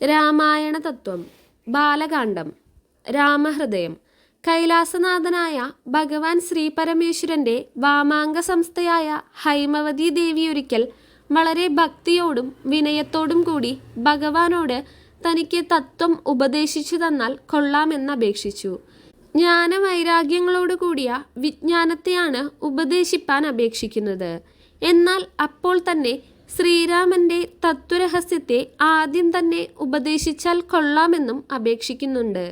രാമായണ തത്വം ബാലകാന്ഡം രാമഹൃദയം കൈലാസനാഥനായ ഭഗവാൻ ശ്രീ പരമേശ്വരന്റെ വാമാങ്ക സംസ്ഥയായ ഹൈമവതി ദേവി ഒരിക്കൽ വളരെ ഭക്തിയോടും വിനയത്തോടും കൂടി ഭഗവാനോട് തനിക്ക് തത്വം ഉപദേശിച്ചു തന്നാൽ കൊള്ളാമെന്ന് അപേക്ഷിച്ചു ജ്ഞാനവൈരാഗ്യങ്ങളോട് കൂടിയ വിജ്ഞാനത്തെയാണ് ഉപദേശിപ്പാൻ അപേക്ഷിക്കുന്നത് എന്നാൽ അപ്പോൾ തന്നെ ശ്രീരാമന്റെ തത്വരഹസ്യത്തെ ആദ്യം തന്നെ ഉപദേശിച്ചാൽ കൊള്ളാമെന്നും അപേക്ഷിക്കുന്നുണ്ട്.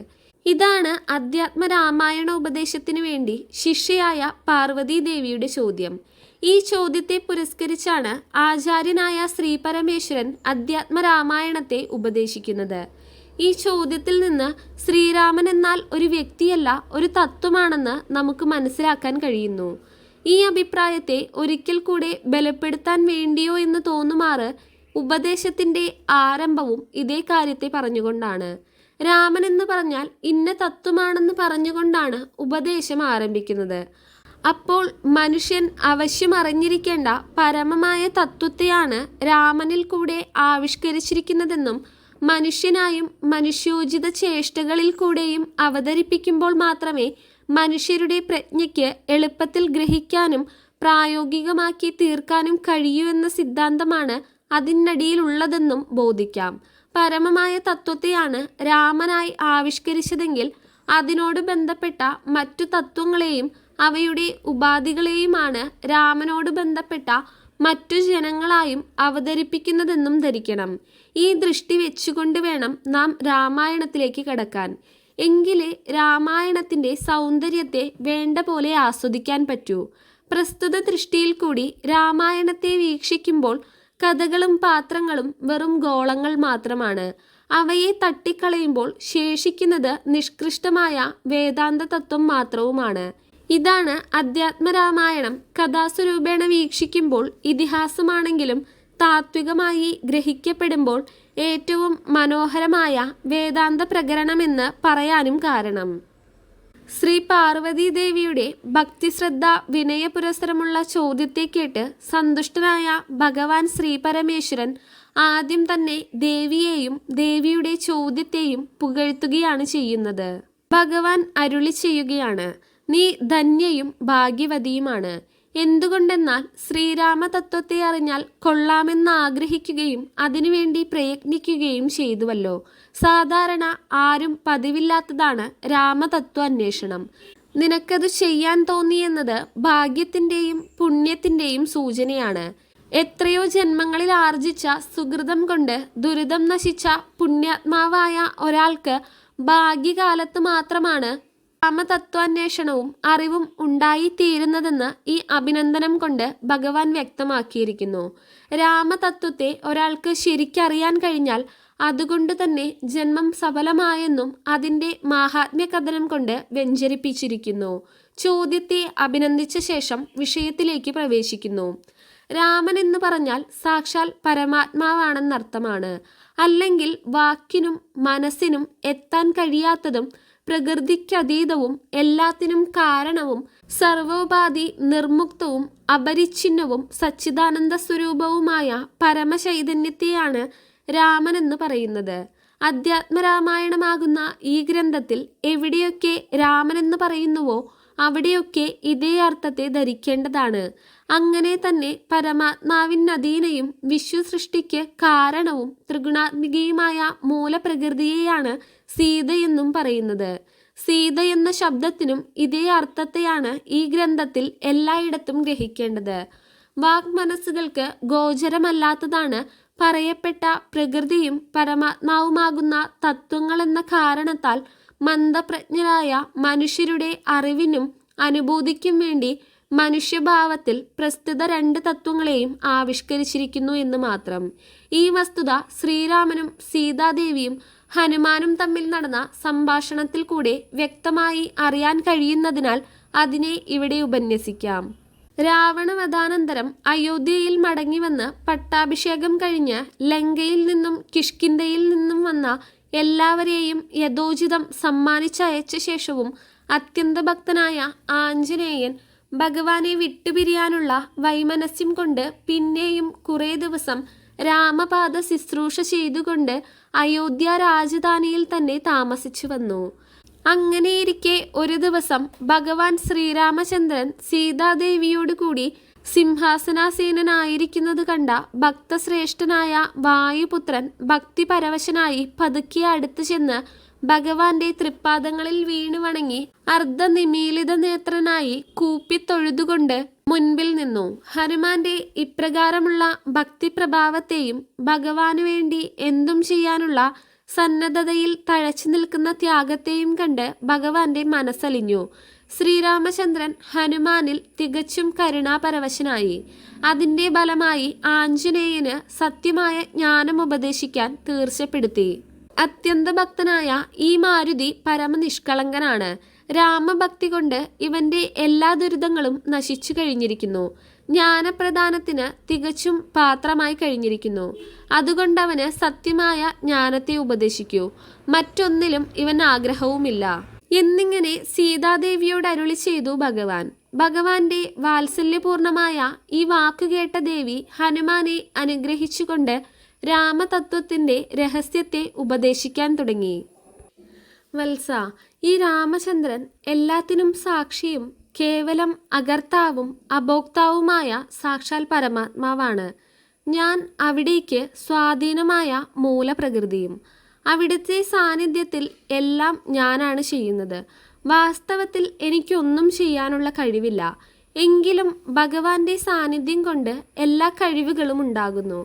ഇതാണ് അധ്യാത്മ രാമായണ ഉപദേശത്തിനു വേണ്ടി ശിഷ്യയായ പാർവതി ദേവിയുടെ ചോദ്യം. ഈ ചോദ്യത്തെ പുരസ്കരിച്ചാണ് ആചാര്യനായ ശ്രീ പരമേശ്വരൻ അധ്യാത്മ രാമായണത്തെ ഉപദേശിക്കുന്നത്. ഈ ചോദ്യത്തിൽ നിന്ന് ശ്രീരാമൻ എന്നാൽ ഒരു വ്യക്തിയല്ല ഒരു തത്വമാണെന്ന് നമുക്ക് മനസ്സിലാക്കാൻ കഴിയുന്നു. ഈ അഭിപ്രായത്തെ ഒരിക്കൽ കൂടെ ബലപ്പെടുത്താൻ വേണ്ടിയോ എന്ന് തോന്നുമാറ് ഉപദേശത്തിന്റെ ആരംഭവും ഇതേ കാര്യത്തെ പറഞ്ഞുകൊണ്ടാണ്. രാമൻ എന്ന് പറഞ്ഞാൽ ഇന്ന തത്വമാണെന്ന് പറഞ്ഞുകൊണ്ടാണ് ഉപദേശം ആരംഭിക്കുന്നത്. അപ്പോൾ മനുഷ്യൻ അവശ്യം അറിഞ്ഞിരിക്കേണ്ട പരമമായ തത്വത്തെയാണ് രാമനിൽ കൂടെ ആവിഷ്കരിച്ചിരിക്കുന്നതെന്നും മനുഷ്യനായും മനുഷ്യോചിത ചേഷ്ടകളിൽ കൂടെയും അവതരിപ്പിക്കുമ്പോൾ മാത്രമേ മനുഷ്യരുടെ പ്രജ്ഞയ്ക്ക് എളുപ്പത്തിൽ ഗ്രഹിക്കാനും പ്രായോഗികമാക്കി തീർക്കാനും കഴിയൂ എന്ന സിദ്ധാന്തമാണ് അതിനടിയിലുള്ളതെന്നും ബോധിക്കാം. പരമമായ തത്വത്തെയാണ് രാമനായി ആവിഷ്കരിച്ചതെങ്കിൽ അതിനോട് ബന്ധപ്പെട്ട മറ്റു തത്വങ്ങളെയും അവയുടെ ഉപാധികളെയുമാണ് രാമനോട് ബന്ധപ്പെട്ട മറ്റു ജനങ്ങളായും അവതരിപ്പിക്കുന്നതെന്നും ധരിക്കണം. ഈ ദൃഷ്ടി വെച്ചുകൊണ്ട് വേണം നാം രാമായണത്തിലേക്ക് കടക്കാൻ. എങ്കിലേ രാമായണത്തിന്റെ സൗന്ദര്യത്തെ വേണ്ട പോലെ ആസ്വദിക്കാൻ പറ്റൂ. പ്രസ്തുത ദൃഷ്ടിയിൽ കൂടി രാമായണത്തെ വീക്ഷിക്കുമ്പോൾ കഥകളും പാത്രങ്ങളും വെറും ഗോളങ്ങൾ മാത്രമാണ്. അവയെ തട്ടിക്കളയുമ്പോൾ ശേഷിക്കുന്നത് നിഷ്കൃഷ്ടമായ വേദാന്ത തത്വം മാത്രവുമാണ്. ഇതാണ് അധ്യാത്മരാമായണം കഥാസ്വരൂപേണ വീക്ഷിക്കുമ്പോൾ ഇതിഹാസമാണെങ്കിലും താത്വികമായി ഗ്രഹിക്കപ്പെടുമ്പോൾ ഏറ്റവും മനോഹരമായ വേദാന്ത പ്രകരണമെന്ന് പറയാനും കാരണം. ശ്രീ പാർവതി ദേവിയുടെ ഭക്തിശ്രദ്ധ വിനയപുരസരമുള്ള ചോദ്യത്തെ കേട്ട് സന്തുഷ്ടനായ ഭഗവാൻ ശ്രീ പരമേശ്വരൻ ആദ്യം തന്നെ ദേവിയെയും ദേവിയുടെ ചോദ്യത്തെയും പുകഴ്ത്തുകയാണ് ചെയ്യുന്നത്. ഭഗവാൻ അരുളി ചെയ്യുകയാണ് നീ ധന്യയും ഭാഗ്യവതിയുമാണ്. എന്തുകൊണ്ടെന്നാൽ ശ്രീരാമതത്വത്തെ അറിഞ്ഞാൽ കൊള്ളാമെന്ന് ആഗ്രഹിക്കുകയും അതിനുവേണ്ടി പ്രയത്നിക്കുകയും ചെയ്തുവല്ലോ. സാധാരണ ആരും പതിവില്ലാത്തതാണ് രാമതത്വ അന്വേഷണം നിനക്കത് ചെയ്യാൻ തോന്നിയെന്നത് ഭാഗ്യത്തിന്റെയും പുണ്യത്തിന്റെയും സൂചനയാണ്. എത്രയോ ജന്മങ്ങളിൽ ആർജിച്ച സുഹൃതം കൊണ്ട് ദുരിതം നശിച്ച പുണ്യാത്മാവായ ഒരാൾക്ക് ഭാഗ്യകാലത്ത് മാത്രമാണ് രാമതത്വാന്വേഷണവും അറിവും ഉണ്ടായിത്തീരുന്നതെന്ന് ഈ അഭിനന്ദനം കൊണ്ട് ഭഗവാൻ വ്യക്തമാക്കിയിരിക്കുന്നു. രാമതത്വത്തെ ഒരാൾക്ക് ശരിക്കറിയാൻ കഴിഞ്ഞാൽ അതുകൊണ്ട് തന്നെ ജന്മം സഫലമായെന്നും അതിന്റെ മാഹാത്മ്യ കഥനം കൊണ്ട് വ്യഞ്ചരിപ്പിച്ചിരിക്കുന്നു. ചോദ്യത്തെ അഭിനന്ദിച്ച ശേഷം വിഷയത്തിലേക്ക് പ്രവേശിക്കുന്നു. രാമൻ എന്ന് പറഞ്ഞാൽ സാക്ഷാൽ പരമാത്മാവാണെന്നർത്ഥമാണ്. അല്ലെങ്കിൽ വാക്കിനും മനസ്സിനും എത്താൻ കഴിയാത്തതും പ്രകൃതിക്കതീതവും എല്ലാത്തിനും കാരണവും സർവോപാധി നിർമുക്തവും അപരിച്ഛിന്നവും സച്ചിദാനന്ദ സ്വരൂപവുമായ പരമചൈതന്യത്തെയാണ് രാമൻ എന്ന് പറയുന്നത്. അധ്യാത്മരാമായണമാകുന്ന ഈ ഗ്രന്ഥത്തിൽ എവിടെയൊക്കെ രാമൻ എന്ന് പറയുന്നുവോ അവിടെയൊക്കെ ഇതേ അർത്ഥത്തെ ധരിക്കേണ്ടതാണ്. അങ്ങനെ തന്നെ പരമാത്മാവിനധീനയും വിശ്വസൃഷ്ടിക്ക് കാരണവും ത്രിഗുണാത്മികയുമായ മൂലപ്രകൃതിയെയാണ് സീതയെന്നും പറയുന്നത്. സീത എന്ന ശബ്ദത്തിനും ഇതേ അർത്ഥത്തെയാണ് ഈ ഗ്രന്ഥത്തിൽ എല്ലായിടത്തും ഗ്രഹിക്കേണ്ടത്. വാഗ്മനസ്സുകൾക്ക് ഗോചരമല്ലാത്തതാണ് പറയപ്പെട്ട പ്രകൃതിയും പരമാത്മാവുമാകുന്ന തത്വങ്ങളെന്ന കാരണത്താൽ മന്ദപ്രജ്ഞരായ മനുഷ്യരുടെ അറിവിനും അനുഭൂതിക്കും വേണ്ടി മനുഷ്യഭാവത്തിൽ പ്രസ്തുത രണ്ട് തത്വങ്ങളെയും ആവിഷ്കരിച്ചിരിക്കുന്നു എന്ന് മാത്രം. ഈ വസ്തുത ശ്രീരാമനും സീതാദേവിയും ഹനുമാനും തമ്മിൽ നടന്ന സംഭാഷണത്തിൽ കൂടെ വ്യക്തമായി അറിയാൻ കഴിയുന്നതിനാൽ അതിനെ ഇവിടെ ഉപന്യസിക്കാം. രാവണവധാനന്തരം അയോധ്യയിൽ മടങ്ങിവന്ന് പട്ടാഭിഷേകം കഴിഞ്ഞ് ലങ്കയിൽ നിന്നും കിഷ്കിന്തയിൽ നിന്നും വന്ന എല്ലാവരെയും യഥോചിതം സമ്മാനിച്ചയച്ച ശേഷവും അത്യന്തഭക്തനായ ആഞ്ജനേയൻ ഭഗവാനെ വിട്ടുപിരിയാനുള്ള വൈമനസ്യം കൊണ്ട് പിന്നെയും കുറേ ദിവസം രാമപാദ ശുശ്രൂഷ ചെയ്തുകൊണ്ട് അയോധ്യ രാജധാനിയിൽ തന്നെ താമസിച്ചു വന്നു. അങ്ങനെയിരിക്കെ ഒരു ദിവസം ഭഗവാൻ ശ്രീരാമചന്ദ്രൻ സീതാദേവിയോട് കൂടി സിംഹാസനാസീനനായിരിക്കുന്നത് കണ്ട ഭക്തശ്രേഷ്ഠനായ വായുപുത്രൻ ഭക്തിപരവശനായി പതുക്കെ അടുത്തു ചെന്ന് ഭഗവാന്റെ തൃപ്പാദങ്ങളിൽ വീണു വണങ്ങി അർദ്ധനിമീലിത നേത്രനായി കൂപ്പിത്തൊഴുതുകൊണ്ട് മുൻപിൽ നിന്നു. ഹനുമാന്റെ ഇപ്രകാരമുള്ള ഭക്തിപ്രഭാവത്തെയും ഭഗവാനു വേണ്ടി എന്തും ചെയ്യാനുള്ള സന്നദ്ധതയിൽ തഴച്ചു നിൽക്കുന്ന ത്യാഗത്തെയും കണ്ട് ഭഗവാന്റെ മനസ്സലിഞ്ഞു. ശ്രീരാമചന്ദ്രൻ ഹനുമാനിൽ തികച്ചും കരുണാപരവശനായി. അതിന്റെ ഫലമായി ആഞ്ജനേയന് സത്യമായ ജ്ഞാനം ഉപദേശിക്കാൻ തീർച്ചപ്പെടുത്തി. അത്യന്ത ഭക്തനായ ഈ മാരുതി പരമനിഷ്കളങ്കനാണ്. രാമഭക്തി കൊണ്ട് ഇവന്റെ എല്ലാ ദുരിതങ്ങളും നശിച്ചു കഴിഞ്ഞിരിക്കുന്നു. ജ്ഞാനപ്രദാനത്തിന് തികച്ചും പാത്രമായി കഴിഞ്ഞിരിക്കുന്നു. അതുകൊണ്ടവന് സത്യമായ ജ്ഞാനത്തെ ഉപദേശിക്കൂ. മറ്റൊന്നിലും ഇവൻ ആഗ്രഹവുമില്ല. എന്നിങ്ങനെ സീതാദേവിയോട് അരുളി ചെയ്തു ഭഗവാൻ. ഭഗവാന്റെ വാത്സല്യപൂർണമായ ഈ വാക്കുകേട്ട ദേവി ഹനുമാനെ അനുഗ്രഹിച്ചുകൊണ്ട് രാമതത്വത്തിന്റെ രഹസ്യത്തെ ഉപദേശിക്കാൻ തുടങ്ങി. വത്സ ഈ രാമചന്ദ്രൻ എല്ലാത്തിനും സാക്ഷിയും കേവലം അകർത്താവും അഭോക്താവുമായ സാക്ഷാൽ പരമാത്മാവാണ്. ഞാൻ അവിടേക്ക് സ്വാധീനമായ മൂലപ്രകൃതിയും അവിടുത്തെ സാന്നിധ്യത്തിൽ എല്ലാം ഞാനാണ് ചെയ്യുന്നത്. വാസ്തവത്തിൽ എനിക്കൊന്നും ചെയ്യാനുള്ള കഴിവില്ല. എങ്കിലും ഭഗവാന്റെ സാന്നിധ്യം കൊണ്ട് എല്ലാ കഴിവുകളും ഉണ്ടാകുന്നു.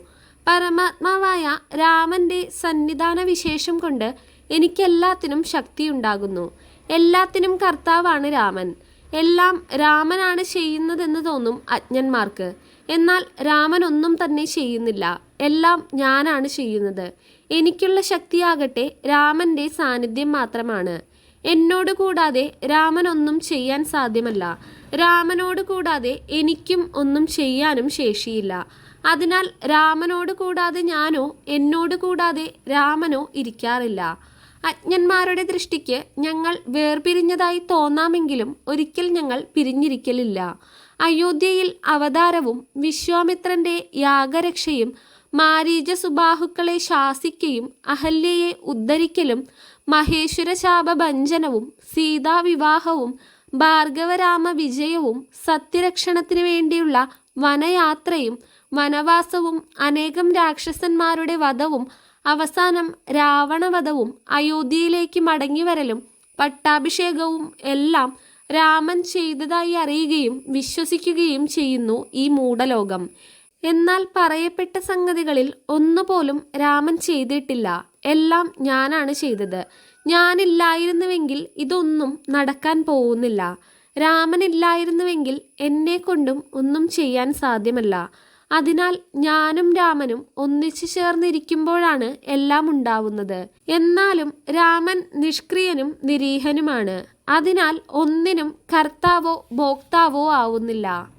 പരമാത്മാവായ രാമന്റെ സന്നിധാന വിശേഷം കൊണ്ട് എനിക്കെല്ലാത്തിനും ശക്തിയുണ്ടാകുന്നു. എല്ലാത്തിനും കർത്താവാണ് രാമൻ. എല്ലാം രാമനാണ് ചെയ്യുന്നതെന്ന് തോന്നും അജ്ഞന്മാർക്ക്. എന്നാൽ രാമൻ ഒന്നും തന്നെ ചെയ്യുന്നില്ല. എല്ലാം ഞാനാണ് ചെയ്യുന്നത്. എനിക്കുള്ള ശക്തിയാകട്ടെ രാമന്റെ സാന്നിധ്യം മാത്രമാണ്. എന്നോട് കൂടാതെ രാമൻ ഒന്നും ചെയ്യാൻ സാധ്യമല്ല. രാമനോട് കൂടാതെ എനിക്കും ഒന്നും ചെയ്യാനും ശേഷിയില്ല. അതിനാൽ രാമനോട് കൂടാതെ ഞാനോ എന്നോട് കൂടാതെ രാമനോ ഇരിക്കാറില്ല. അജ്ഞന്മാരുടെ ദൃഷ്ടിക്ക് ഞങ്ങൾ വേർപിരിഞ്ഞതായി തോന്നാമെങ്കിലും ഒരിക്കൽ ഞങ്ങൾ പിരിഞ്ഞിരിക്കലില്ല. അയോധ്യയിൽ അവതാരവും വിശ്വാമിത്രന്റെ യാഗരക്ഷയും മാരീജ സുബാഹുക്കളെ ശാസിക്കയും അഹല്യയെ ഉദ്ധരിക്കലും മഹേശ്വര ശാപഭഞ്ജനവും സീതാവിവാഹവും ഭാർഗവരാമ വിജയവും സത്യരക്ഷണത്തിനു വേണ്ടിയുള്ള വനയാത്രയും വനവാസവും അനേകം രാക്ഷസന്മാരുടെ വധവും അവസാനം രാവണവധവും അയോധ്യയിലേക്ക് മടങ്ങിവരലും പട്ടാഭിഷേകവും എല്ലാം രാമൻ ചെയ്തതായി അറിയുകയും വിശ്വസിക്കുകയും ചെയ്യുന്നു ഈ മൂഢലോകം. എന്നാൽ പറയപ്പെട്ട സംഗതികളിൽ ഒന്നുപോലും രാമൻ ചെയ്തിട്ടില്ല. എല്ലാം ഞാനാണ് ചെയ്തത്. ഞാനില്ലായിരുന്നുവെങ്കിൽ ഇതൊന്നും നടക്കാൻ പോകുന്നില്ല. രാമനില്ലായിരുന്നുവെങ്കിൽ എന്നെ കൊണ്ടും ഒന്നും ചെയ്യാൻ സാധ്യമല്ല. അതിനാൽ ഞാനും രാമനും ഒന്നിച്ചു ചേർന്നിരിക്കുമ്പോഴാണ് എല്ലാം ഉണ്ടാവുന്നത്. എന്നാലും രാമൻ നിഷ്ക്രിയനും നിരീഹനുമാണ്. അതിനാൽ ഒന്നിനും കർത്താവോ ഭോക്താവോ ആവുന്നില്ല.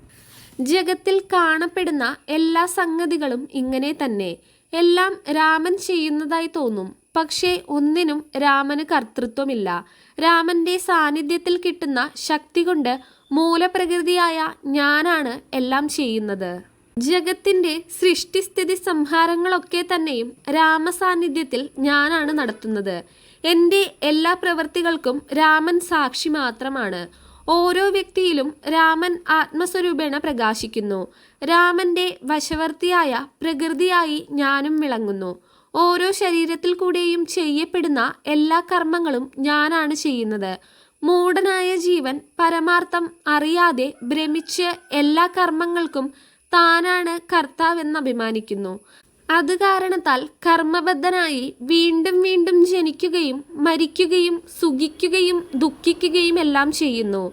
ജഗത്തിൽ കാണപ്പെടുന്ന എല്ലാ സംഗതികളും ഇങ്ങനെ തന്നെ. എല്ലാം രാമൻ ചെയ്യുന്നതായി തോന്നും. പക്ഷേ ഒന്നിനും രാമന് കർത്തൃത്വമില്ല. രാമന്റെ സാന്നിധ്യത്തിൽ കിട്ടുന്ന ശക്തി കൊണ്ട് മൂലപ്രകൃതിയായ ഞാനാണ് എല്ലാം ചെയ്യുന്നത്. ജഗത്തിന്റെ സൃഷ്ടിസ്ഥിതി സംഹാരങ്ങളൊക്കെ തന്നെയും രാമസാന്നിധ്യത്തിൽ ഞാനാണ് നടത്തുന്നത്. എന്റെ എല്ലാ പ്രവൃത്തികൾക്കും രാമൻ സാക്ഷി മാത്രമാണ്. ഓരോ വ്യക്തിയിലും രാമൻ ആത്മസ്വരൂപേണ പ്രകാശിക്കുന്നു. രാമന്റെ വശവർത്തിയായ പ്രകൃതിയായി ഞാനും വിളങ്ങുന്നു. ഓരോ ശരീരത്തിൽ കൂടെയും ചെയ്യപ്പെടുന്ന എല്ലാ കർമ്മങ്ങളും ഞാനാണ് ചെയ്യുന്നത്. മൂഢനായ ജീവൻ പരമാർത്ഥം അറിയാതെ ഭ്രമിച്ച് എല്ലാ കർമ്മങ്ങൾക്കും താനാണ് കർത്താവെന്ന് അഭിമാനിക്കുന്നു അത് കാരണത്താൽ കർമ്മബദ്ധനായി വീണ്ടും വീണ്ടും ജനിക്കുകയും മരിക്കുകയും സുഖിക്കുകയും ദുഃഖിക്കുകയും എല്ലാം ചെയ്യുന്നു.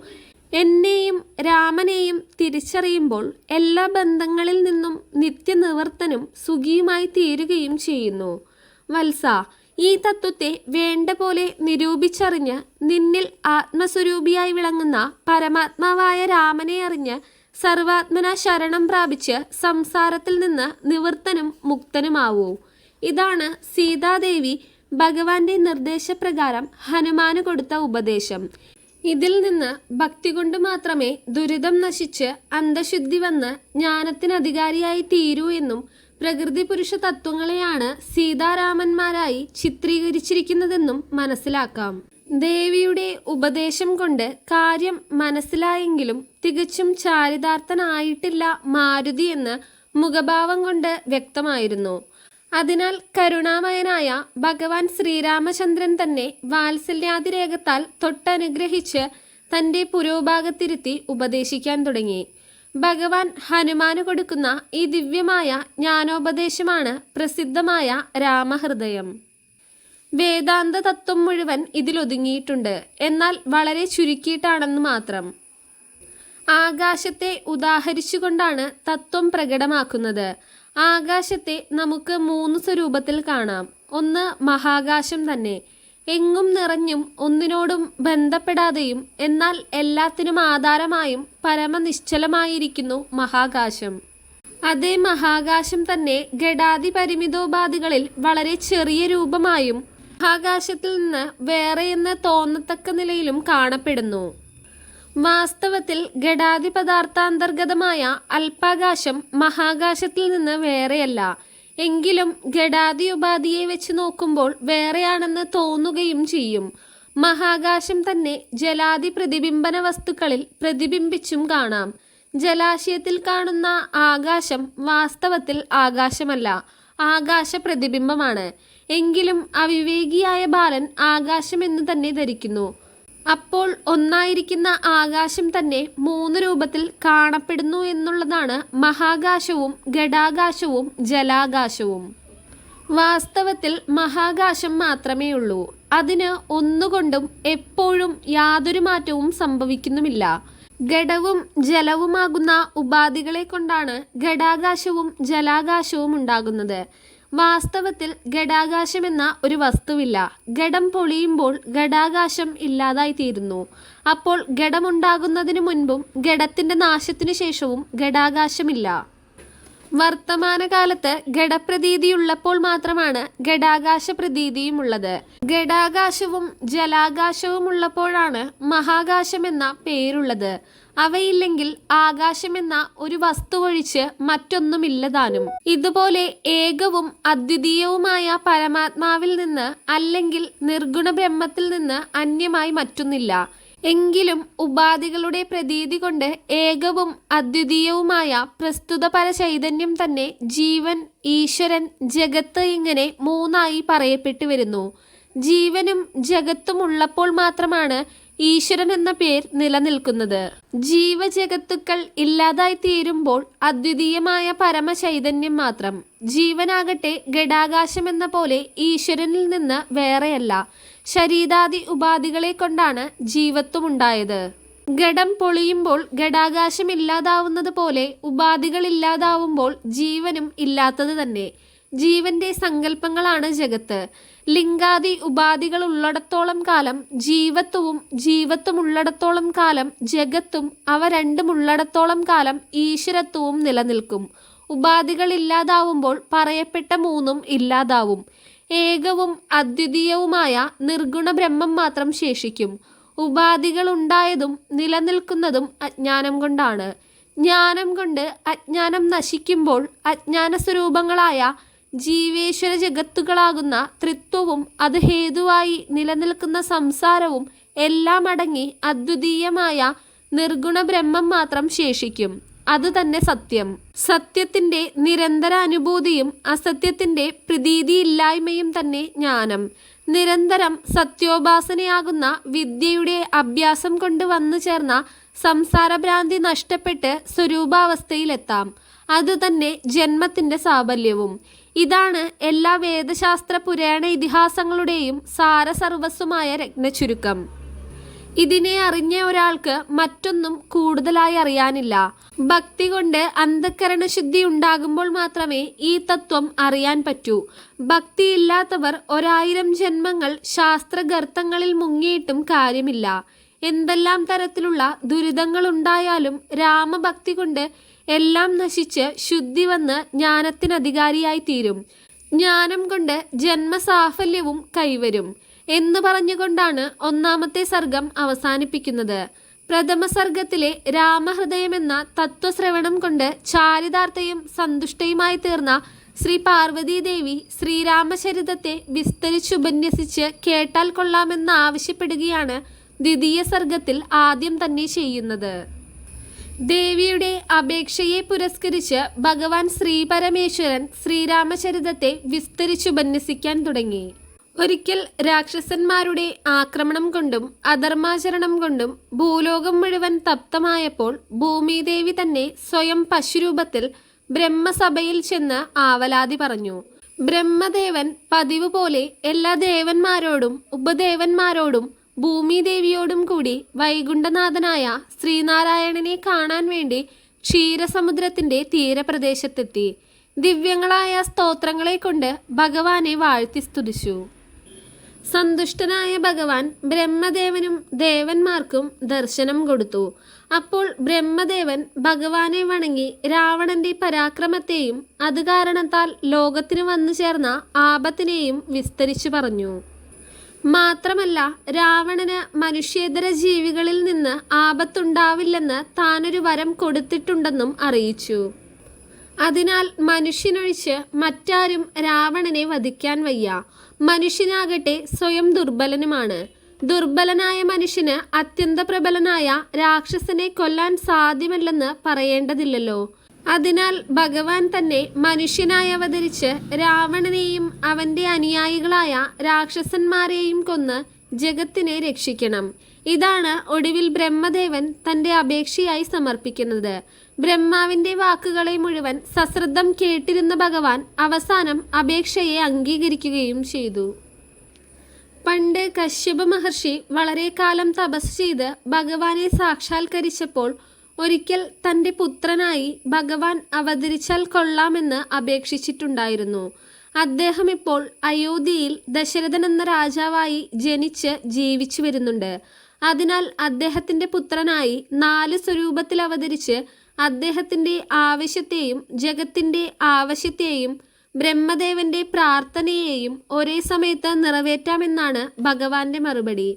എന്നെയും രാമനെയും തിരിച്ചറിയുമ്പോൾ എല്ലാ ബന്ധങ്ങളിൽ നിന്നും നിത്യനിവർത്തനും സുഖിയുമായി തീരുകയും ചെയ്യുന്നു. വത്സ ഈ തത്വത്തെ വേണ്ട പോലെ നിരൂപിച്ചറിഞ്ഞ് നിന്നിൽ ആത്മസ്വരൂപിയായി വിളങ്ങുന്ന പരമാത്മാവായ രാമനെ അറിഞ്ഞ് സർവാത്മന ശരണം പ്രാപിച്ച് സംസാരത്തിൽ നിന്ന് നിവൃത്തനും മുക്തനുമാവൂ. ഇതാണ് സീതാദേവി ഭഗവാന്റെ നിർദ്ദേശപ്രകാരം ഹനുമാന് കൊടുത്ത ഉപദേശം. ഇതിൽ നിന്ന് ഭക്തി കൊണ്ട് മാത്രമേ ദുരിതം നശിച്ച് അന്ധശുദ്ധി വന്ന് ജ്ഞാനത്തിനധികാരിയായി തീരൂ എന്നും പ്രകൃതി പുരുഷ തത്വങ്ങളെയാണ് സീതാരാമന്മാരായി ചിത്രീകരിച്ചിരിക്കുന്നതെന്നും മനസ്സിലാക്കാം. ദേവിയുടെ ഉപദേശം കൊണ്ട് കാര്യം മനസ്സിലായെങ്കിലും തികച്ചും ചാരിതാർത്ഥനായിട്ടില്ല മാരുതി എന്ന് മുഖഭാവം കൊണ്ട് വ്യക്തമായിരുന്നു. അതിനാൽ കരുണാമയനായ ഭഗവാൻ ശ്രീരാമചന്ദ്രൻ തന്നെ വാത്സല്യാതിരേഖത്താൽ തൊട്ടനുഗ്രഹിച്ച് തന്റെ പുരോഭാഗത്തിരുത്തി ഉപദേശിക്കാൻ തുടങ്ങി. ഭഗവാൻ ഹനുമാന് കൊടുക്കുന്ന ഈ ദിവ്യമായ ജ്ഞാനോപദേശമാണ് പ്രസിദ്ധമായ രാമഹൃദയം. വേദാന്ത തത്വം മുഴുവൻ ഇതിലൊതുങ്ങിയിട്ടുണ്ട്. എന്നാൽ വളരെ ചുരുക്കിയിട്ടാണെന്ന് മാത്രം. ആകാശത്തെ ഉദാഹരിച്ചുകൊണ്ടാണ് തത്വം പ്രകടമാക്കുന്നത്. ആകാശത്തെ നമുക്ക് മൂന്ന് സ്വരൂപത്തിൽ കാണാം. ഒന്ന് മഹാകാശം തന്നെ. എങ്ങും നിറഞ്ഞും ഒന്നിനോടും ബന്ധപ്പെടാതെയും എന്നാൽ എല്ലാത്തിനും ആധാരമായും പരമനിശ്ചലമായിരിക്കുന്നു മഹാകാശം. അതേ മഹാകാശം തന്നെ ഗഡാതി പരിമിതോപാധികളിൽ വളരെ ചെറിയ രൂപമായും മഹാകാശത്തിൽ നിന്ന് വേറെയെന്ന് തോന്നത്തക്ക നിലയിലും കാണപ്പെടുന്നു. വാസ്തവത്തിൽ ഘടാതി പദാർത്ഥാന്തർഗതമായ അല്പാകാശം മഹാകാശത്തിൽ നിന്ന് വേറെയല്ല. എങ്കിലും ഘടാതി ഉപാധിയെ വെച്ച് നോക്കുമ്പോൾ വേറെയാണെന്ന് തോന്നുകയും ചെയ്യും. മഹാകാശം തന്നെ ജലാതി പ്രതിബിംബന വസ്തുക്കളിൽ പ്രതിബിംബിച്ചും കാണാം. ജലാശയത്തിൽ കാണുന്ന ആകാശം വാസ്തവത്തിൽ ആകാശമല്ല ആകാശ പ്രതിബിംബമാണ് എങ്കിലും അവിവേകിയായ ബാലൻ ആകാശമെന്ന് തന്നെ ധരിക്കുന്നു. അപ്പോൾ ഒന്നായിരിക്കുന്ന ആകാശം തന്നെ മൂന്ന് രൂപത്തിൽ കാണപ്പെടുന്നു എന്നുള്ളതാണ് മഹാകാശവും ഘടാകാശവും ജലാകാശവും. വാസ്തവത്തിൽ മഹാകാശം മാത്രമേ ഉള്ളൂ അതിന് ഒന്നുകൊണ്ടും എപ്പോഴും യാതൊരു മാറ്റവും സംഭവിക്കുന്നുമില്ല. ഘടവും ജലവുമാകുന്ന ഉപാധികളെ കൊണ്ടാണ് ഘടാകാശവും ജലാകാശവും ഉണ്ടാകുന്നത്. വാസ്തവത്തിൽ ഘടാകാശമെന്ന ഒരു വസ്തുവില്ല. ഘടം പൊളിയുമ്പോൾ ഘടാകാശം ഇല്ലാതായി തീരുന്നു അപ്പോൾ ഘടമുണ്ടാകുന്നതിനു മുൻപും ഘടത്തിന്റെ നാശത്തിനു ശേഷവും ഘടാകാശമില്ല വർത്തമാനകാലത്ത് ഘടപ്രതീതിയുള്ളപ്പോൾ മാത്രമാണ് ഘടാകാശ പ്രതീതിയും ഉള്ളത് ഘടാകാശവും ജലാകാശവും ഉള്ളപ്പോഴാണ് മഹാകാശം എന്ന പേരുള്ളത്. അവയില്ലെങ്കിൽ ആകാശമെന്ന ഒരു വസ്തു ഒഴിച്ച് മറ്റൊന്നുമില്ലതാനും. ഇതുപോലെ ഏകവും അദ്വിതീയവുമായ പരമാത്മാവിൽ നിന്ന് അല്ലെങ്കിൽ നിർഗുണ ബ്രഹ്മത്തിൽ നിന്ന് അന്യമായി മറ്റൊന്നില്ല. എങ്കിലും ഉപാധികളുടെ പ്രതീതി കൊണ്ട് ഏകവും അദ്വിതീയവുമായ പ്രസ്തുത പരചൈതന്യം തന്നെ ജീവൻ ഈശ്വരൻ ജഗത്ത് ഇങ്ങനെ മൂന്നായി പറയപ്പെട്ടു വരുന്നു ജീവനും ജഗത്തും ഉള്ളപ്പോൾ മാത്രമാണ് ഈശ്വരൻ എന്ന പേർ നിലനിൽക്കുന്നത്. ജീവജഗത്തുക്കൾ ഇല്ലാതായി തീരുമ്പോൾ അദ്വിതീയമായ പരമചൈതന്യം മാത്രം. ജീവനാകട്ടെ ഗഡാകാശം എന്ന പോലെ ഈശ്വരനിൽ നിന്ന് വേറെയല്ല. ശരീരാദി ഉപാധികളെ കൊണ്ടാണ് ജീവത്വമുണ്ടായത്. ഘടം പൊളിയുമ്പോൾ ഘടാകാശം ഇല്ലാതാവുന്നത് പോലെ ഉപാധികൾ ഇല്ലാതാവുമ്പോൾ ജീവനും ഇല്ലാത്തത് തന്നെ. ജീവന്റെ സങ്കല്പങ്ങളാണ് ജഗത്ത്. ലിംഗാദി ഉപാധികൾ ഉള്ളിടത്തോളം കാലം ജീവത്വവും ജീവത്വം ഉള്ളിടത്തോളം കാലം ജഗത്തും അവ രണ്ടും ഉള്ളിടത്തോളം കാലം ഈശ്വരത്വവും നിലനിൽക്കും. ഉപാധികൾ ഇല്ലാതാവുമ്പോൾ പറയപ്പെട്ട മൂന്നും ഇല്ലാതാവും. ഏകവും അദ്വിതീയവുമായ നിർഗുണ ബ്രഹ്മം മാത്രം ശേഷിക്കും. ഉപാധികൾ ഉണ്ടായതും നിലനിൽക്കുന്നതും അജ്ഞാനം കൊണ്ടാണ്. ജ്ഞാനം കൊണ്ട് അജ്ഞാനം നശിക്കുമ്പോൾ അജ്ഞാന സ്വരൂപങ്ങളായ ജീവേശ്വര ജഗത്തുകളാകുന്ന ത്രിത്വവും അത് ഹേതുവായി നിലനിൽക്കുന്ന സംസാരവും എല്ലാം അടങ്ങി അദ്വിതീയമായ നിർഗുണ ബ്രഹ്മം മാത്രം ശേഷിക്കും. അത് തന്നെ സത്യം. സത്യത്തിന്റെ നിരന്തര അനുഭൂതിയും അസത്യത്തിന്റെ പ്രതീതിയില്ലായ്മയും തന്നെ ജ്ഞാനം. നിരന്തരം സത്യോപാസനയാകുന്ന വിദ്യയുടെ അഭ്യാസം കൊണ്ട് വന്നു ചേർന്ന സംസാരഭ്രാന്തി നഷ്ടപ്പെട്ട് സ്വരൂപാവസ്ഥയിലെത്താം. അതുതന്നെ ജന്മത്തിന്റെ സാഫല്യവും ഇതാണ് എല്ലാ വേദശാസ്ത്ര പുരാണ ഇതിഹാസങ്ങളുടെയും സാരസർവസ്വമായ രത്നചുരുക്കം ഇതിനെ അറിഞ്ഞ ഒരാൾക്ക് മറ്റൊന്നും കൂടുതലായി അറിയാനില്ല. ഭക്തി കൊണ്ട് അന്ധക്കരണ ശുദ്ധി ഉണ്ടാകുമ്പോൾ മാത്രമേ ഈ തത്വം അറിയാൻ പറ്റൂ. ഭക്തിയില്ലാത്തവർ ഒരായിരം ജന്മങ്ങൾ ശാസ്ത്രഗർത്തങ്ങളിൽ മുങ്ങിയിട്ടും കാര്യമില്ല. എന്തെല്ലാം തരത്തിലുള്ള ദുരിതങ്ങൾ ഉണ്ടായാലും രാമഭക്തി കൊണ്ട് എല്ലാം നശിച്ച് ശുദ്ധി വന്ന് ജ്ഞാനത്തിനധികാരിയായി തീരും ജ്ഞാനം കൊണ്ട് ജന്മസാഫല്യവും കൈവരും എന്ന് പറഞ്ഞുകൊണ്ടാണ് ഒന്നാമത്തെ സർഗം അവസാനിപ്പിക്കുന്നത്. പ്രഥമ സർഗത്തിലെ രാമഹൃദയം എന്ന തത്വശ്രവണം കൊണ്ട് ചാരിതാർത്ഥയും സന്തുഷ്ടയുമായി തീർന്ന ശ്രീ പാർവതീദേവി ശ്രീരാമചരിതത്തെ വിസ്തരിച്ചുപന്യസിച്ച് കേട്ടാൽ കൊള്ളാമെന്ന് ആവശ്യപ്പെടുകയാണ് ദ്വിതീയ സർഗത്തിൽ ആദ്യം തന്നെ ചെയ്യുന്നത്. ദേവിയുടെ അപേക്ഷയെ പുരസ്കരിച്ച് ഭഗവാൻ ശ്രീപരമേശ്വരൻ ശ്രീരാമചരിതത്തെ വിസ്തരിച്ചുപന്യസിക്കാൻ തുടങ്ങി. ഒരിക്കൽ രാക്ഷസന്മാരുടെ ആക്രമണം കൊണ്ടും അധർമാചരണം കൊണ്ടും ഭൂലോകം മുഴുവൻ തപ്തമായപ്പോൾ ഭൂമിദേവി തന്നെ സ്വയം പശുരൂപത്തിൽ ബ്രഹ്മസഭയിൽ ചെന്ന് ആവലാതി പറഞ്ഞു. ബ്രഹ്മദേവൻ പതിവ് പോലെ എല്ലാ ദേവന്മാരോടും ഉപദേവന്മാരോടും ഭൂമിദേവിയോടും കൂടി വൈകുണ്ഠനാഥനായ ശ്രീനാരായണനെ കാണാൻ വേണ്ടി ക്ഷീരസമുദ്രത്തിന്റെ തീരപ്രദേശത്തെത്തി. ദിവ്യങ്ങളായ സ്തോത്രങ്ങളെ കൊണ്ട് ഭഗവാനെ വാഴ്ത്തി സ്തുതിച്ചു. സന്തുഷ്ടനായ ഭഗവാൻ ബ്രഹ്മദേവനും ദേവന്മാർക്കും ദർശനം കൊടുത്തു. അപ്പോൾ ബ്രഹ്മദേവൻ ഭഗവാനെ വണങ്ങി രാവണന്റെ പരാക്രമത്തെയും അത് കാരണത്താൽ ലോകത്തിന് വന്നു ചേർന്ന ആപത്തിനെയും വിസ്തരിച്ചു പറഞ്ഞു. മാത്രമല്ല രാവണന് മനുഷ്യേതര ജീവികളിൽ നിന്ന് ആപത്തുണ്ടാവില്ലെന്ന് താനൊരു വരം കൊടുത്തിട്ടുണ്ടെന്നും അറിയിച്ചു. അതിനാൽ മനുഷ്യനൊഴിച്ച് മറ്റാരും രാവണനെ വധിക്കാൻ വയ്യ. മനുഷ്യനാകട്ടെ സ്വയം ദുർബലനുമാണ്. ദുർബലനായ മനുഷ്യന് അത്യന്ത പ്രബലനായ രാക്ഷസനെ കൊല്ലാൻ സാധ്യമല്ലെന്ന് പറയേണ്ടതില്ലല്ലോ. അതിനാൽ ഭഗവാൻ തന്നെ മനുഷ്യനായി അവതരിച്ച് രാവണനെയും അവന്റെ അനുയായികളായ രാക്ഷസന്മാരെയും കൊന്ന് ജഗത്തിനെ രക്ഷിക്കണം. ഇതാണ് ഒടുവിൽ ബ്രഹ്മദേവൻ തന്റെ അപേക്ഷയായി സമർപ്പിക്കുന്നത്. ബ്രഹ്മാവിന്റെ വാക്കുകളെ മുഴുവൻ സശ്രദ്ധം കേട്ടിരുന്ന ഭഗവാൻ അവസാനം അപേക്ഷയെ അംഗീകരിക്കുകയും ചെയ്തു. പണ്ട് കശ്യപ മഹർഷി വളരെ കാലം തപസ് ചെയ്ത് ഭഗവാനെ സാക്ഷാത്കരിച്ചപ്പോൾ ഒരിക്കൽ തന്റെ പുത്രനായി ഭഗവാൻ അവതരിച്ചാൽ കൊള്ളാമെന്ന് അപേക്ഷിച്ചിട്ടുണ്ടായിരുന്നു. അദ്ദേഹം ഇപ്പോൾ അയോധ്യയിൽ ദശരഥൻ എന്ന രാജാവായി ജനിച്ച് ജീവിച്ചു വരുന്നുണ്ട്. അതിനാൽ അദ്ദേഹത്തിന്റെ പുത്രനായി നാല് സ്വരൂപത്തിൽ അവതരിച്ച് അദ്ദേഹത്തിന്റെ ആവശ്യത്തെയും ജഗത്തിന്റെ ആവശ്യത്തെയും ബ്രഹ്മദേവന്റെ പ്രാർത്ഥനയെയും ഒരേ സമയത്ത് നിറവേറ്റാമെന്നാണ് ഭഗവാന്റെ മറുപടി.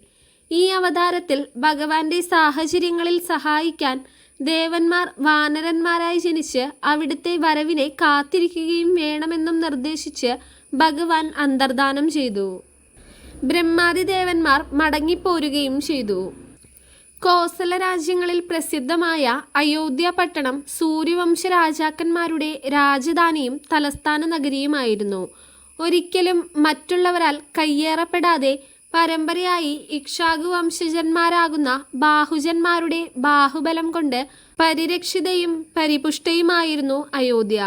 ഈ അവതാരത്തിൽ ഭഗവാന്റെ സാഹചര്യങ്ങളിൽ സഹായിക്കാൻ ദേവന്മാർ വാനരന്മാരായി ജനിച്ച് അവിടുത്തെ വരവിനെ കാത്തിരിക്കുകയും വേണമെന്നും നിർദ്ദേശിച്ച് ഭഗവാൻ അന്തർദാനം ചെയ്തു. ബ്രഹ്മാതി ദേവന്മാർ മടങ്ങിപ്പോരുകയും ചെയ്തു. കോസല രാജ്യങ്ങളിൽ പ്രസിദ്ധമായ അയോധ്യ പട്ടണം സൂര്യവംശ രാജാക്കന്മാരുടെ രാജധാനിയും തലസ്ഥാന നഗരിയുമായിരുന്നു. ഒരിക്കലും മറ്റുള്ളവരാൽ കയ്യേറപ്പെടാതെ പരമ്പരയായി ഇക്ഷാകു വംശജന്മാരാകുന്ന ബാഹുജന്മാരുടെ ബാഹുബലം കൊണ്ട് പരിരക്ഷിതയും പരിപുഷ്ടയുമായിരുന്നു അയോധ്യ.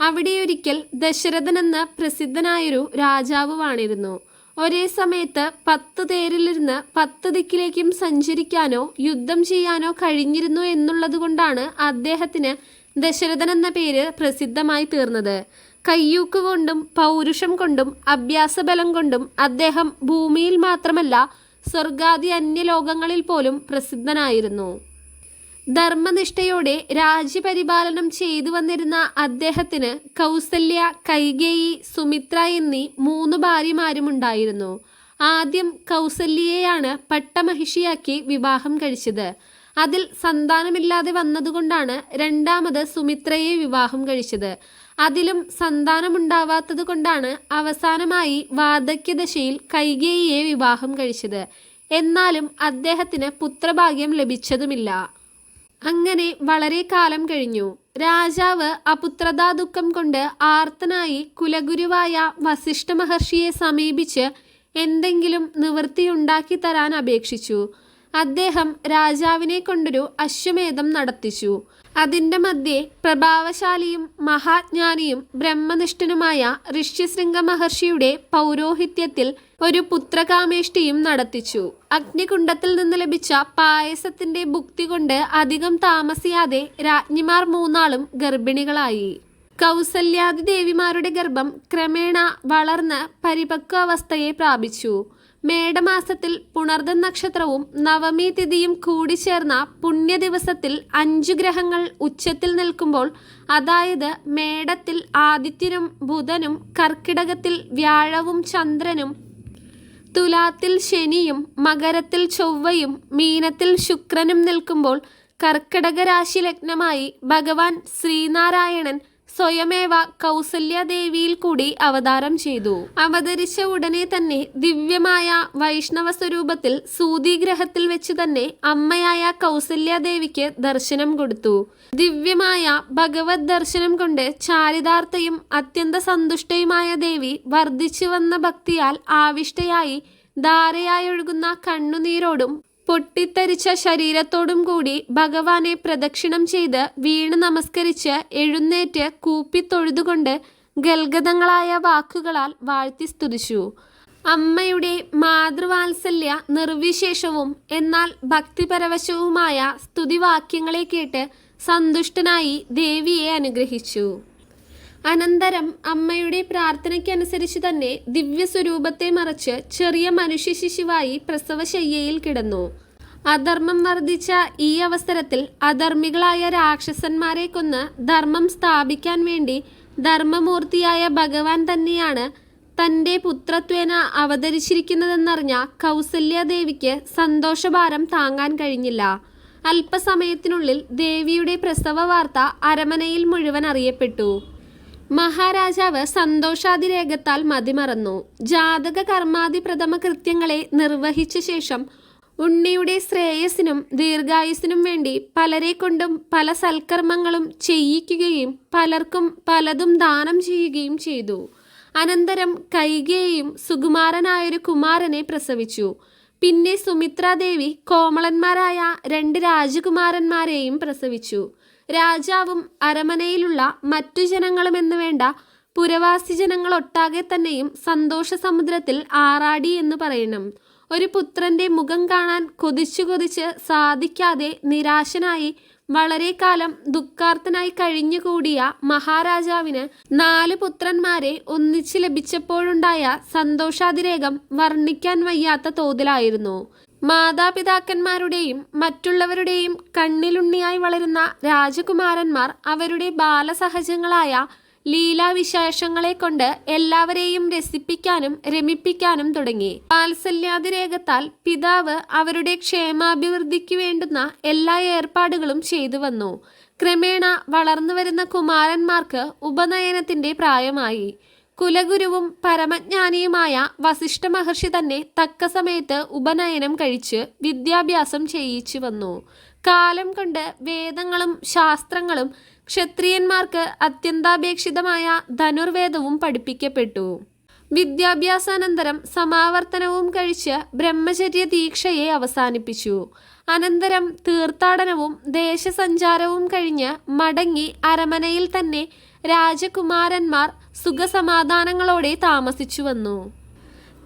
അവിടെയൊരിക്കൽ ദശരഥൻ എന്ന പ്രസിദ്ധനായൊരു രാജാവ് വാണിരുന്നു ഒരേ സമയത്ത് പത്ത് തേരിലിരുന്ന് പത്ത് ദിക്കിലേക്കും സഞ്ചരിക്കാനോ യുദ്ധം ചെയ്യാനോ കഴിഞ്ഞിരുന്നു എന്നുള്ളതുകൊണ്ടാണ് അദ്ദേഹത്തിന് ദശരഥൻ എന്ന പേര് പ്രസിദ്ധമായി തീർന്നത്. കയ്യൂക്ക് കൊണ്ടും പൗരുഷം കൊണ്ടും അഭ്യാസബലം കൊണ്ടും അദ്ദേഹം ഭൂമിയിൽ മാത്രമല്ല സ്വർഗാദി അന്യലോകങ്ങളിൽ പോലും പ്രസിദ്ധനായിരുന്നു. ധർമ്മനിഷ്ഠയോടെ രാജ്യപരിപാലനം ചെയ്തു വന്നിരുന്ന അദ്ദേഹത്തിന് കൗസല്യ കൈകേയി സുമിത്ര എന്നീ മൂന്ന് ഭാര്യമാരുമുണ്ടായിരുന്നു ആദ്യം കൗസല്യയെയാണ് പട്ടമഹിഷിയാക്കി വിവാഹം കഴിച്ചത്. അതിൽ സന്താനമില്ലാതെ വന്നതുകൊണ്ടാണ് രണ്ടാമത് സുമിത്രയെ വിവാഹം കഴിച്ചത്. അതിലും സന്താനമുണ്ടാവാത്തത് കൊണ്ടാണ് അവസാനമായി വാർദ്ധക്യദശയിൽ കൈകേയിയെ വിവാഹം കഴിച്ചത്. എന്നാലും അദ്ദേഹത്തിന് പുത്രഭാഗ്യം ലഭിച്ചതുമില്ല. അങ്ങനെ വളരെ കാലം കഴിഞ്ഞു. രാജാവ് അപുത്രതാ ദുഃഖം കൊണ്ട് ആർത്തനായി കുലഗുരുവായ വസിഷ്ഠ മഹർഷിയെ സമീപിച്ച് എന്തെങ്കിലും നിവൃത്തിയുണ്ടാക്കി തരാൻ അപേക്ഷിച്ചു. അദ്ദേഹം രാജാവിനെ കൊണ്ടൊരു അശ്വമേധം നടത്തിച്ചു. അതിന്റെ മധ്യേ പ്രഭാവശാലിയും മഹാജ്ഞാനിയും ബ്രഹ്മനിഷ്ഠനുമായ ഋഷ്യശൃംഗ മഹർഷിയുടെ പൗരോഹിത്യത്തിൽ ഒരു പുത്രകാമേഷ്ടിയും നടത്തിച്ചു. അഗ്നികുണ്ടത്തിൽ നിന്ന് ലഭിച്ച പായസത്തിന്റെ ഭുക്തി കൊണ്ട് അധികം താമസിയാതെ രാജ്ഞിമാർ മൂന്നാളും ഗർഭിണികളായി. കൗസല്യാദി ദേവിമാരുടെ ഗർഭം ക്രമേണ വളർന്ന് പരിപക്വ അവസ്ഥയെ പ്രാപിച്ചു. മേടമാസത്തിൽ പുണർദ നക്ഷത്രവും നവമി തിഥിയും കൂടിച്ചേർന്ന പുണ്യദിവസത്തിൽ അഞ്ചു ഗ്രഹങ്ങൾ ഉച്ചത്തിൽ നിൽക്കുമ്പോൾ അതായത് മേടത്തിൽ ആദിത്യനും ബുധനും കർക്കിടകത്തിൽ വ്യാഴവും ചന്ദ്രനും തുലാത്തിൽ ശനിയും മകരത്തിൽ ചൊവ്വയും മീനത്തിൽ ശുക്രനും നിൽക്കുമ്പോൾ കർക്കിടക രാശി ലഗ്നമായി ഭഗവാൻ ശ്രീനാരായണൻ സ്വയമേവ കൗസല്യാദേവിയിൽ കൂടി അവതാരം ചെയ്തു. അവതരിച്ച ഉടനെ തന്നെ ദിവ്യമായ വൈഷ്ണവ സ്വരൂപത്തിൽ സൂതിഗ്രഹത്തിൽ വെച്ച് തന്നെ അമ്മയായ കൗസല്യാദേവിക്ക് ദർശനം കൊടുത്തു. ദിവ്യമായ ഭഗവത് ദർശനം കൊണ്ട് ചാരിതാർത്ഥയും അത്യന്ത സന്തുഷ്ടയുമായ ദേവി വർദ്ധിച്ചു വന്ന ഭക്തിയാൽ ആവിഷ്ടയായി ധാരയായൊഴുകുന്ന കണ്ണുനീരോടും പൊട്ടിത്തെറിച്ച ശരീരത്തോടും കൂടി ഭഗവാനെ പ്രദക്ഷിണം ചെയ്ത് വീണ് നമസ്കരിച്ച് എഴുന്നേറ്റ് കൂപ്പിത്തൊഴുതുകൊണ്ട് ഗൽഗതങ്ങളായ വാക്കുകളാൽ വാഴ്ത്തി സ്തുതിച്ചു. അമ്മയുടെ മാതൃവാത്സല്യ നിർവിശേഷവും എന്നാൽ ഭക്തിപരവശവുമായ സ്തുതിവാക്യങ്ങളെ കേട്ട് സന്തുഷ്ടനായി ദേവിയെ അനുഗ്രഹിച്ചു. അനന്തരം അമ്മയുടെ പ്രാർത്ഥനയ്ക്കനുസരിച്ച് തന്നെ ദിവ്യസ്വരൂപത്തെ മറച്ച് ചെറിയ മനുഷ്യ ശിശുവായി പ്രസവശയ്യയിൽ കിടന്നു. അധർമ്മം വർദ്ധിച്ച ഈ അവസരത്തിൽ അധർമ്മികളായ രാക്ഷസന്മാരെ കൊന്ന് ധർമ്മം സ്ഥാപിക്കാൻ വേണ്ടി ധർമ്മമൂർത്തിയായ ഭഗവാൻ തന്നെയാണ് തന്റെ പുത്രത്വേന അവതരിച്ചിരിക്കുന്നതെന്നറിഞ്ഞ കൗസല്യാദേവിക്ക് സന്തോഷഭാരം താങ്ങാൻ കഴിഞ്ഞില്ല. അല്പസമയത്തിനുള്ളിൽ ദേവിയുടെ പ്രസവ വാർത്ത അരമനയിൽ മുഴുവൻ അറിയപ്പെട്ടു. മഹാരാജാവ് സന്തോഷാതിരേഖത്താൽ മതിമറന്നു. ജാതക കർമാദി പ്രഥമ കൃത്യങ്ങളെ നിർവഹിച്ച ശേഷം ഉണ്ണിയുടെ ശ്രേയസിനും ദീർഘായുസിനും വേണ്ടി പലരെ കൊണ്ടും പല സൽക്കർമ്മങ്ങളും ചെയ്യിക്കുകയും പലർക്കും പലതും ദാനം ചെയ്യുകയും ചെയ്തു. അനന്തരം കൈകേയും സുകുമാരനായൊരു കുമാരനെ പ്രസവിച്ചു. പിന്നെ സുമിത്രാദേവി കോമളന്മാരായ രണ്ട് രാജകുമാരന്മാരെയും പ്രസവിച്ചു. രാജാവും അരമനയിലുള്ള മറ്റു ജനങ്ങളുമെന്ന് വേണ്ട പുരവാസി ജനങ്ങളൊട്ടാകെ തന്നെയും സന്തോഷ സമുദ്രത്തിൽ ആറാടി എന്ന് പറയണം. ഒരു പുത്രന്റെ മുഖം കാണാൻ കൊതിച്ചു കൊതിച്ച് സാധിക്കാതെ നിരാശനായി വളരെ കാലം ദുഃഖാർത്ഥനായി കഴിഞ്ഞുകൂടിയ മഹാരാജാവിന് നാല് പുത്രന്മാരെ ഒന്നിച്ച് ലഭിച്ചപ്പോഴുണ്ടായ സന്തോഷാതിരേകം വർണിക്കാൻ വയ്യാത്ത തോതിലായിരുന്നു. മാതാപിതാക്കന്മാരുടെയും മറ്റുള്ളവരുടെയും കണ്ണിലുണ്ണിയായി വളരുന്ന രാജകുമാരന്മാർ അവരുടെ ബാലസഹജങ്ങളായ ലീലാവിശേഷങ്ങളെ കൊണ്ട് എല്ലാവരെയും രസിപ്പിക്കാനും രമിപ്പിക്കാനും തുടങ്ങി. വാത്സല്യാതിരേകത്താൽ പിതാവ് അവരുടെ ക്ഷേമാഭിവൃദ്ധിക്ക് വേണ്ടുന്ന എല്ലാ ഏർപ്പാടുകളും ചെയ്തു വന്നു. ക്രമേണ വളർന്നു വരുന്ന കുമാരന്മാർക്ക് ഉപനയനത്തിന്റെ പ്രായമായി. കുലഗുരുവും പരമജ്ഞാനിയുമായ വസിഷ്ഠ മഹർഷി തന്നെ തക്ക സമയത്ത് ഉപനയനം കഴിച്ച് വിദ്യാഭ്യാസം ചെയ്യിച്ചു വന്നു. കാലം കൊണ്ട് വേദങ്ങളും ശാസ്ത്രങ്ങളും ക്ഷത്രിയന്മാർക്ക് അത്യന്താപേക്ഷിതമായ ധനുർവേദവും പഠിപ്പിക്കപ്പെട്ടു. വിദ്യാഭ്യാസാനന്തരം സമാവർത്തനവും കഴിച്ച് ബ്രഹ്മചര്യ ദീക്ഷയെ അവസാനിപ്പിച്ചു. അനന്തരം തീർത്ഥാടനവും ദേശസഞ്ചാരവും കഴിഞ്ഞ് മടങ്ങി അരമനയിൽ തന്നെ രാജകുമാരന്മാർ സുഖസമാധാനങ്ങളോടെ താമസിച്ചു വന്നു.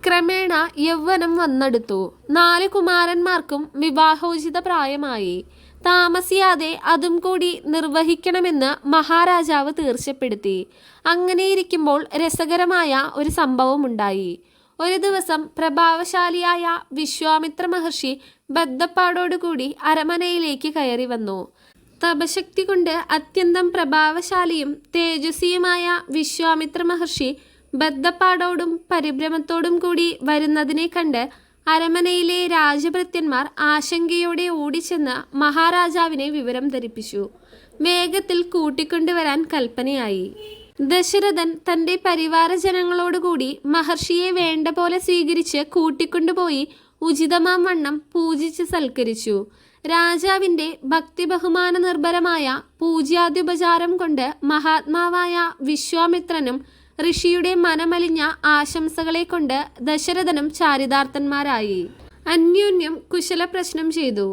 ക്രമേണ യൗവനം വന്നെടുത്തു. നാല് കുമാരന്മാർക്കും വിവാഹോചിത പ്രായമായി. താമസിയാതെ അതും കൂടി നിർവഹിക്കണമെന്ന് മഹാരാജാവ് തീർച്ചപ്പെടുത്തി. അങ്ങനെയിരിക്കുമ്പോൾ രസകരമായ ഒരു സംഭവമുണ്ടായി. ഒരു ദിവസം പ്രഭാവശാലിയായ വിശ്വാമിത്ര മഹർഷി ബദ്ധപ്പാടോടുകൂടി അരമനയിലേക്ക് കയറി വന്നു. തപശക്തി കൊണ്ട് അത്യന്തം പ്രഭാവശാലിയും തേജസ്വിയുമായ വിശ്വാമിത്ര മഹർഷി ബദ്ധപ്പാടോടും പരിഭ്രമത്തോടും കൂടി വരുന്നതിനെ കണ്ട് അരമനയിലെ രാജഭൃത്യന്മാർ ആശങ്കയോടെ ഓടിച്ചെന്ന് മഹാരാജാവിനെ വിവരം ധരിപ്പിച്ചു. വേഗത്തിൽ കൂട്ടിക്കൊണ്ടുവരാൻ കൽപ്പനയായി. ദശരഥൻ തന്റെ പരിവാരജനങ്ങളോടുകൂടി മഹർഷിയെ വേണ്ട പോലെ സ്വീകരിച്ച് കൂട്ടിക്കൊണ്ടുപോയി ഉചിതമാം വണ്ണം പൂജിച്ച് സൽക്കരിച്ചു. രാജാവിന്റെ ഭക്തി ബഹുമാന നിർഭരമായ പൂജ്യാദ്യുപചാരം കൊണ്ട് മഹാത്മാവായ വിശ്വാമിത്രനും ഋഷിയുടെ മനമലിഞ്ഞ ആശംസകളെ കൊണ്ട് ദശരഥനും ചാരിതാർത്ഥന്മാരായി. അന്യോന്യം കുശല പ്രശ്നം ചെയ്തു.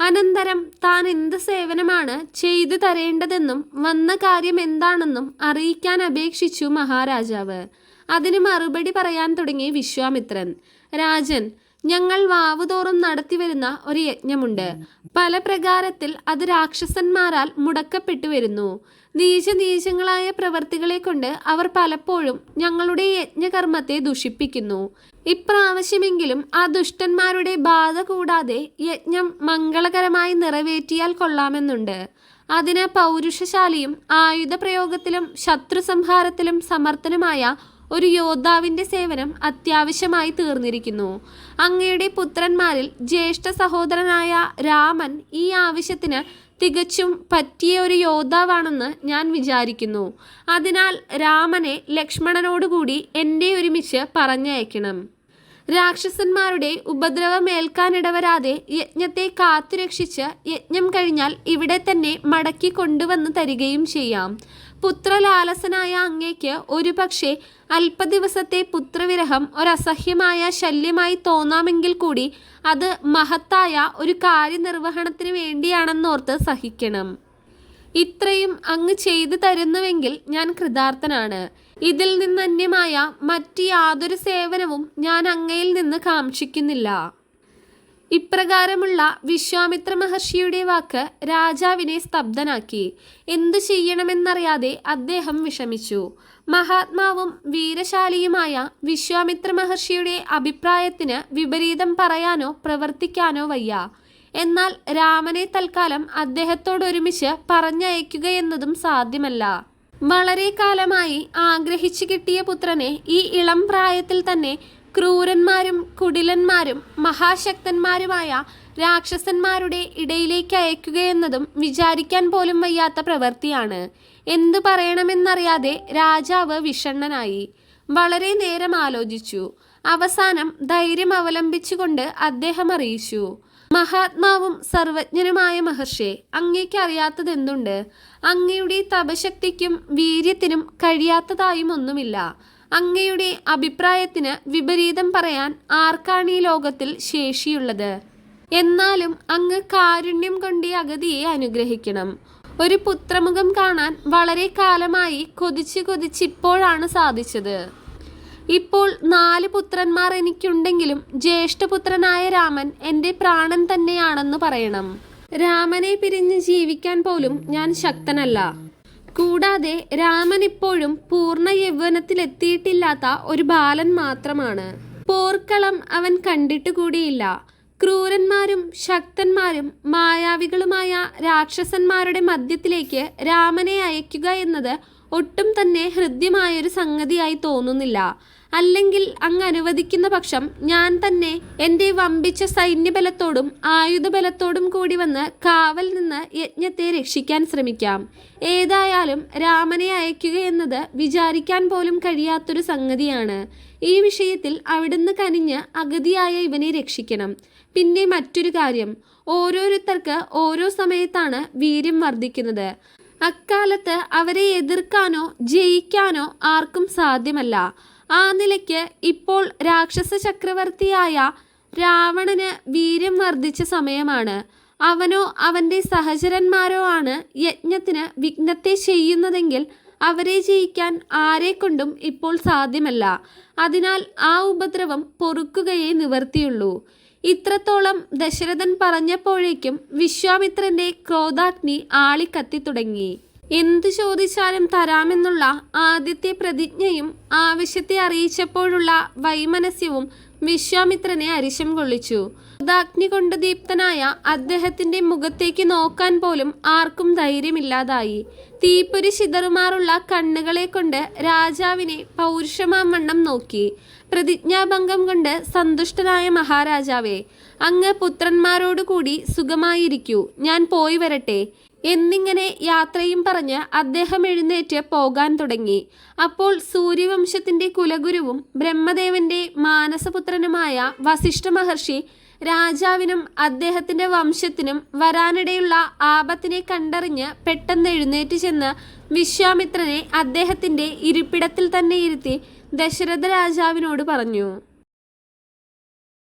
അനന്തരം താൻ എന്ത് സേവനമാണ് ചെയ്തു തരേണ്ടതെന്നും വന്ന കാര്യം എന്താണെന്നും അറിയിക്കാൻ അപേക്ഷിച്ചു മഹാരാജാവ്. അതിന് മറുപടി പറയാൻ തുടങ്ങി വിശ്വാമിത്രൻ രാജൻ ഞങ്ങൾ വാവുതോറും നടത്തിവരുന്ന ഒരു യജ്ഞമുണ്ട്. പല പ്രകാരത്തിൽ അത് രാക്ഷസന്മാരാൽ മുടക്കപ്പെട്ടു വരുന്നു. നീചനീചങ്ങളായ പ്രവർത്തികളെ കൊണ്ട് അവർ പലപ്പോഴും ഞങ്ങളുടെ യജ്ഞകർമ്മത്തെ ദുഷിപ്പിക്കുന്നു. ഇപ്രാവശ്യമെങ്കിലും ആ ദുഷ്ടന്മാരുടെ ബാധ കൂടാതെ യജ്ഞം മംഗളകരമായി നിറവേറ്റിയാൽ കൊള്ളാമെന്നുണ്ട്. അതിന് പൗരുഷശാലിയും ആയുധപ്രയോഗത്തിലും ശത്രുസംഹാരത്തിലും സമർത്ഥനുമായ ഒരു യോദ്ധാവിന്റെ സേവനം അത്യാവശ്യമായി തീർന്നിരിക്കുന്നു. അങ്ങയുടെ പുത്രന്മാരിൽ ജ്യേഷ്ഠ സഹോദരനായ രാമൻ ഈ ആവശ്യത്തിന് തികച്ചും പറ്റിയ ഒരു യോദ്ധാവാണെന്ന് ഞാൻ വിചാരിക്കുന്നു. അതിനാൽ രാമനെ ലക്ഷ്മണനോടുകൂടി എന്റെ ഒരുമിച്ച് പറഞ്ഞയക്കണം. രാക്ഷസന്മാരുടെ ഉപദ്രവമേൽക്കാനിടവരാതെ യജ്ഞത്തെ കാത്തുരക്ഷിച്ച് യജ്ഞം കഴിഞ്ഞാൽ ഇവിടെ തന്നെ മടക്കി കൊണ്ടുവന്ന് തരികയും ചെയ്യാം. പുത്രലാലസനായ അങ്ങേക്ക് ഒരുപക്ഷെ അല്പദിവസത്തെ പുത്രവിരഹം ഒരസഹ്യമായ ശല്യമായി തോന്നാമെങ്കിൽ കൂടി അത് മഹത്തായ ഒരു കാര്യനിർവഹണത്തിന് വേണ്ടിയാണെന്നോർത്ത് സഹിക്കണം. ഇത്രയും അങ്ങ് ചെയ്തു തരുന്നുവെങ്കിൽ ഞാൻ കൃതാർത്ഥനാണ്. ഇതിൽ നിന്നന്യമായ മറ്റ് യാതൊരു സേവനവും ഞാൻ അങ്ങയിൽ നിന്ന് കാക്ഷിക്കുന്നില്ല. ഇപ്രകാരമുള്ള വിശ്വാമിത്ര മഹർഷിയുടെ വാക്ക് രാജാവിനെ സ്തബ്ധനാക്കി. എന്തു ചെയ്യണമെന്നറിയാതെ അദ്ദേഹം വിഷമിച്ചു. മഹാത്മാവും വീരശാലിയുമായ വിശ്വാമിത്ര മഹർഷിയുടെ അഭിപ്രായത്തിന് വിപരീതം പറയാനോ പ്രവർത്തിക്കാനോ വയ്യ. എന്നാൽ രാമനെ തൽക്കാലം അദ്ദേഹത്തോടൊരുമിച്ച് പറഞ്ഞയക്കുകയെന്നതും സാധ്യമല്ല. വളരെ കാലമായി ആഗ്രഹിച്ചു കിട്ടിയ പുത്രനെ ഈ ഇളം പ്രായത്തിൽ തന്നെ ക്രൂരന്മാരും കുടിലന്മാരും മഹാശക്തന്മാരുമായ രാക്ഷസന്മാരുടെ ഇടയിലേക്ക് അയക്കുകയെന്നതും വിചാരിക്കാൻ പോലും വയ്യാത്ത പ്രവൃത്തിയാണ്. എന്തു പറയണമെന്നറിയാതെ രാജാവ് വിഷണ്ണനായി. വളരെ നേരം ആലോചിച്ചു. അവസാനം ധൈര്യം അവലംബിച്ചുകൊണ്ട് അദ്ദേഹം അറിയിച്ചു. മഹാത്മാവും സർവജ്ഞനുമായ മഹർഷി അങ്ങേക്ക് അറിയാത്തതെന്തുണ്ട് അങ്ങയുടെ തപശക്തിക്കും വീര്യത്തിനും കഴിയാത്തതായും ഒന്നുമില്ല അങ്ങയുടെ അഭിപ്രായത്തിന് വിപരീതം പറയാൻ ആർക്കാണ് ഈ ലോകത്തിൽ ശേഷിയുള്ളത്? എന്നാലും അങ്ങ് കാരുണ്യം കൊണ്ട് അഗതിയെ അനുഗ്രഹിക്കണം. ഒരു പുത്രമുഖം കാണാൻ വളരെ കാലമായി കൊതിച്ച് കൊതിച്ചിപ്പോഴാണ് സാധിച്ചത്. ഇപ്പോൾ നാല് പുത്രന്മാർ എനിക്കുണ്ടെങ്കിലും ജ്യേഷ്ഠപുത്രനായ രാമൻ എന്റെ പ്രാണൻ തന്നെയാണെന്ന് പറയണം. രാമനെ പിരിഞ്ഞ് ജീവിക്കാൻ പോലും ഞാൻ ശക്തനല്ല. കൂടാതെ രാമൻ ഇപ്പോഴും പൂർണ യൗവനത്തിലെത്തിയിട്ടില്ലാത്ത ഒരു ബാലൻ മാത്രമാണ്. പോർക്കളം അവൻ കണ്ടിട്ടു കൂടിയില്ല ക്രൂരന്മാരും ശക്തന്മാരും മായാവികളുമായ രാക്ഷസന്മാരുടെ മധ്യത്തിലേക്ക് രാമനെ അയക്കുക എന്നത് ഒട്ടും തന്നെ ഹൃദ്യമായൊരു സംഗതിയായി തോന്നുന്നില്ല. അല്ലെങ്കിൽ അങ്ങ് അനുവദിക്കുന്ന പക്ഷം ഞാൻ തന്നെ എന്റെ വമ്പിച്ച സൈന്യബലത്തോടും ആയുധബലത്തോടും കൂടി വന്ന് കാവൽ നിന്ന് യജ്ഞത്തെ രക്ഷിക്കാൻ ശ്രമിക്കാം. ഏതായാലും രാമനെ അയക്കുക എന്നത് വിചാരിക്കാൻ പോലും കഴിയാത്തൊരു സംഗതിയാണ്. ഈ വിഷയത്തിൽ അവിടുന്ന് കനിഞ്ഞ് അഗതിയായ ഇവനെ രക്ഷിക്കണം. പിന്നെ മറ്റൊരു കാര്യം. ഓരോരുത്തർക്ക് ഓരോ സമയത്താണ് വീര്യം വർദ്ധിക്കുന്നത്. അക്കാലത്ത് അവരെ എതിർക്കാനോ ജയിക്കാനോ ആർക്കും സാധ്യമല്ല. ആ നിലയ്ക്ക് ഇപ്പോൾ രാക്ഷസ ചക്രവർത്തിയായ രാവണന് വീര്യം വർദ്ധിച്ച സമയമാണ്. അവനോ അവന്റെ സഹചരന്മാരോ ആണ് യജ്ഞത്തിന് വിഘ്നത്തെ ചെയ്യുന്നതെങ്കിൽ അവരെ ജയിക്കാൻ ആരെക്കൊണ്ടും ഇപ്പോൾ സാധ്യമല്ല. അതിനാൽ ആ ഉപദ്രവം പൊറുക്കുകയേ നിവർത്തിയുള്ളൂ. ഇത്രത്തോളം ദശരഥൻ പറഞ്ഞപ്പോഴേക്കും വിശ്വാമിത്രന്റെ ക്രോധാഗ്നി ആളിക്കത്തി തുടങ്ങി. എന്തു ചോദിച്ചാലും തരാമെന്നുള്ള ആദ്യത്തെ പ്രതിജ്ഞയും ആവശ്യത്തെ അറിയിച്ചപ്പോഴുള്ള വൈമനസ്യവും വിശ്വാമിത്രനെ അരിശം കൊള്ളിച്ചു. അഗ്നി കൊണ്ട് ദീപ്തനായ അദ്ദേഹത്തിന്റെ മുഖത്തേക്ക് നോക്കാൻ പോലും ആർക്കും ധൈര്യമില്ലാതായി. തീപ്പൊരി ചിതറുമാറുള്ള കണ്ണുകളെ കൊണ്ട് രാജാവിനെ പൗരുഷമാവണ്ണം നോക്കി. പ്രതിജ്ഞാഭംഗം കൊണ്ട് സന്തുഷ്ടനായ മഹാരാജാവേ അങ്ങ് പുത്രന്മാരോടുകൂടി സുഖമായിരിക്കൂ. ഞാൻ പോയി വരട്ടെ. എന്നിങ്ങനെ യാത്രയും പറഞ്ഞ് അദ്ദേഹം എഴുന്നേറ്റ് പോകാൻ തുടങ്ങി. അപ്പോൾ സൂര്യവംശത്തിന്റെ കുലഗുരുവും ബ്രഹ്മദേവന്റെ മാനസപുത്രനുമായ വസിഷ്ഠ മഹർഷി രാജാവിനും അദ്ദേഹത്തിന്റെ വംശത്തിനും വരാനിടയുള്ള ആപത്തിനെ കണ്ടറിഞ്ഞ് പെട്ടെന്ന് എഴുന്നേറ്റ് ചെന്ന് വിശ്വാമിത്രനെ അദ്ദേഹത്തിന്റെ ഇരിപ്പിടത്തിൽ തന്നെ ഇരുത്തി ദശരഥ രാജാവിനോട് പറഞ്ഞു.